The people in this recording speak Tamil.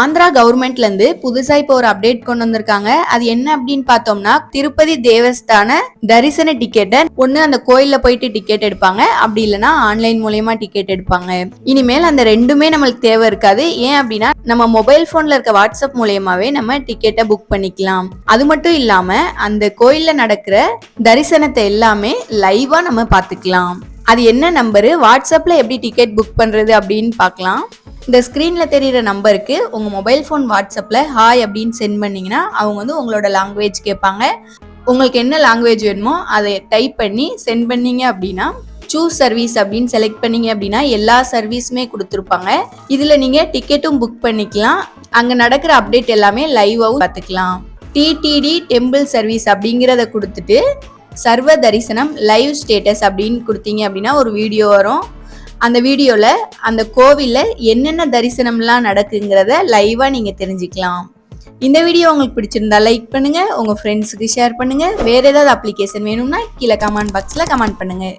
ஆந்திரா கவர்மெண்ட்ல இருந்து புதுசா இப்போ ஒரு அப்டேட் கொண்டு வந்திருக்காங்க. அது என்ன அப்படின்னு பார்த்தோம்னா திருப்பதி தேவஸ்தான தரிசன டிக்கெட்டை ஒண்ணு அந்த கோயில்ல போயிட்டு டிக்கெட் எடுப்பாங்க. அப்படி இல்லைன்னா ஆன்லைன் மூலியமா டிக்கெட் எடுப்பாங்க. இனிமேல் அந்த ரெண்டுமே நம்மளுக்கு தேவை இருக்காது. ஏன் அப்படின்னா நம்ம மொபைல் போன்ல இருக்க வாட்ஸ்அப் மூலியமாவே நம்ம டிக்கெட்டை புக் பண்ணிக்கலாம். அது மட்டும் இல்லாம அந்த கோயில்ல நடக்கிற தரிசனத்தை எல்லாமே லைவா நம்ம பார்த்துக்கலாம். அது என்ன நம்பரு வாட்ஸ்அப்ல எப்படி டிக்கெட் புக் பண்றது அப்படின்னு பார்க்கலாம். இந்த ஸ்க்ரீனில் தெரிகிற நம்பருக்கு உங்கள் மொபைல் ஃபோன் வாட்ஸ்அப்பில் ஹாய் அப்படின்னு சென்ட் பண்ணிங்கன்னா அவங்க வந்து உங்களோட லாங்குவேஜ் கேட்பாங்க. உங்களுக்கு என்ன லாங்குவேஜ் வேணுமோ அதை டைப் பண்ணி சென்ட் பண்ணீங்க அப்படின்னா சூஸ் சர்வீஸ் அப்படின்னு செலக்ட் பண்ணீங்க அப்படின்னா எல்லா சர்வீஸுமே கொடுத்துருப்பாங்க. இதில் நீங்கள் டிக்கெட்டும் புக் பண்ணிக்கலாம். அங்கே நடக்கிற அப்டேட் எல்லாமே லைவாகவும் பார்த்துக்கலாம். டிடிடி டெம்பிள் சர்வீஸ் அப்படிங்கிறத கொடுத்துட்டு சர்வ தரிசனம் லைவ் ஸ்டேட்டஸ் அப்படின்னு கொடுத்தீங்க அப்படின்னா ஒரு வீடியோ வரும். அந்த வீடியோவில் அந்த கோவிலில் என்னென்ன தரிசனம்லாம் நடக்குங்கிறத லைவாக நீங்கள் தெரிஞ்சுக்கலாம். இந்த வீடியோ உங்களுக்கு பிடிச்சிருந்தா லைக் பண்ணுங்கள் உங்கள் ஃப்ரெண்ட்ஸுக்கு ஷேர் பண்ணுங்கள் வேறு ஏதாவது அப்ளிகேஷன் வேணும்னா கீழே கமெண்ட் பாக்ஸில் கமெண்ட் பண்ணுங்கள்